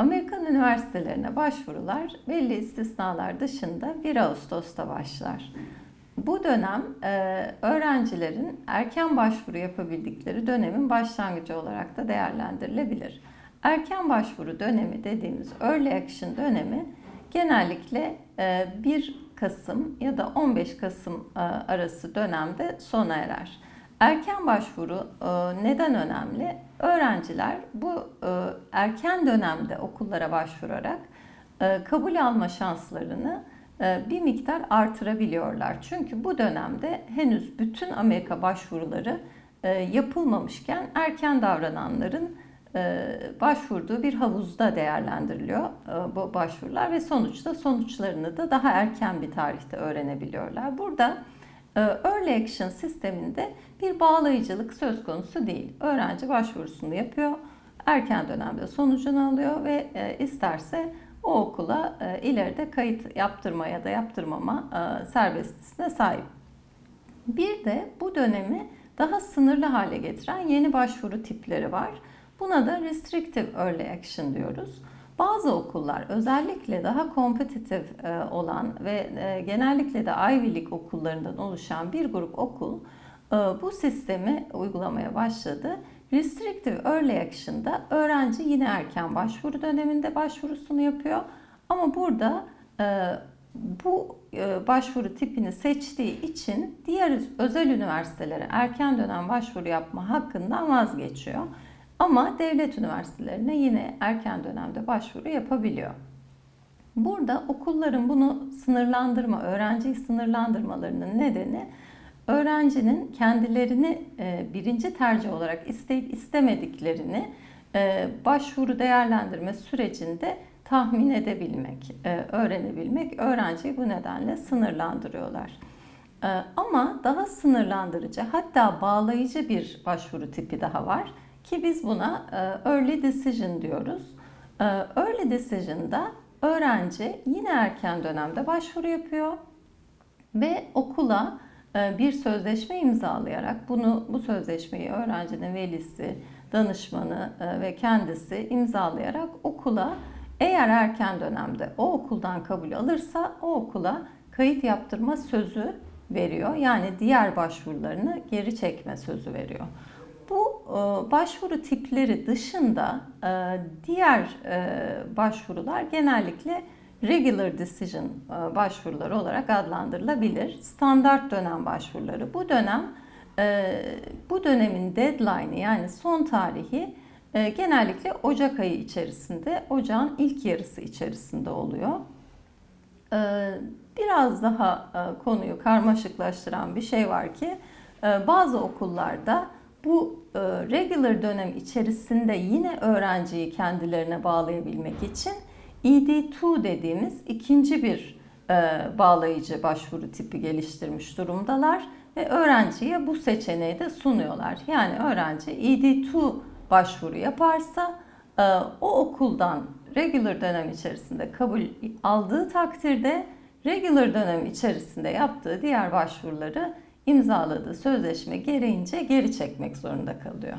Amerikan üniversitelerine başvurular belli istisnalar dışında 1 Ağustos'ta başlar. Bu dönem e, öğrencilerin erken başvuru yapabildikleri dönemin başlangıcı olarak da değerlendirilebilir. Erken başvuru dönemi dediğimiz Early Action dönemi genellikle e, 1 Kasım ya da 15 Kasım e, arası dönemde sona erer. Erken başvuru e, neden önemli? Öğrenciler bu e, erken dönemde okullara başvurarak e, kabul alma şanslarını bir miktar artırabiliyorlar. Çünkü bu dönemde henüz bütün Amerika başvuruları yapılmamışken erken davrananların başvurduğu bir havuzda değerlendiriliyor bu başvurular ve sonuçta sonuçlarını da daha erken bir tarihte öğrenebiliyorlar. Burada Early Action sisteminde bir bağlayıcılık söz konusu değil. Öğrenci başvurusunu yapıyor, erken dönemde sonucunu alıyor ve isterse o okula ileride kayıt yaptırma ya da yaptırmama serbestisine sahip. Bir de bu dönemi daha sınırlı hale getiren yeni başvuru tipleri var. Buna da restrictive early action diyoruz. Bazı okullar özellikle daha kompetitif e, olan ve e, genellikle de Ivy League okullarından oluşan bir grup okul e, bu sistemi uygulamaya başladı. Restrictive Early Action'da öğrenci yine erken başvuru döneminde başvurusunu yapıyor. Ama burada bu başvuru tipini seçtiği için diğer özel üniversitelere erken dönem başvuru yapma hakkından vazgeçiyor. Ama devlet üniversitelerine yine erken dönemde başvuru yapabiliyor. Burada okulların bunu sınırlandırma, öğrenciyi sınırlandırmalarının nedeni öğrencinin kendilerini e, birinci tercih olarak isteyip istemediklerini e, başvuru değerlendirme sürecinde tahmin edebilmek, e, öğrenebilmek. Öğrenciyi bu nedenle sınırlandırıyorlar. Ama daha sınırlandırıcı hatta bağlayıcı bir başvuru tipi daha var ki biz buna e, early decision diyoruz. E, early decision'da öğrenci yine erken dönemde başvuru yapıyor ve okula e, bir sözleşme imzalayarak bunu bu sözleşmeyi öğrencinin velisi, danışmanı ve kendisi imzalayarak okula eğer erken dönemde o okuldan kabul alırsa o okula kayıt yaptırma sözü veriyor. Yani diğer başvurularını geri çekme sözü veriyor. Bu e, başvuru tipleri dışında e, diğer e, başvurular genellikle regular decision başvuruları olarak adlandırılabilir. Standart dönem başvuruları. Bu dönem bu dönemin deadline'ı yani son tarihi genellikle Ocak ayı içerisinde, ocağın ilk yarısı içerisinde oluyor. Biraz daha konuyu karmaşıklaştıran bir şey var ki bazı okullarda bu e, regular dönem içerisinde yine öğrenciyi kendilerine bağlayabilmek için ED2 dediğimiz ikinci bir e, bağlayıcı başvuru tipi geliştirmiş durumdalar ve öğrenciye bu seçeneği de sunuyorlar. Yani öğrenci ED2 başvuru yaparsa e, o okuldan regular dönem içerisinde kabul aldığı takdirde regular dönem içerisinde yaptığı diğer başvuruları imzaladığı sözleşme gereğince geri çekmek zorunda kalıyor.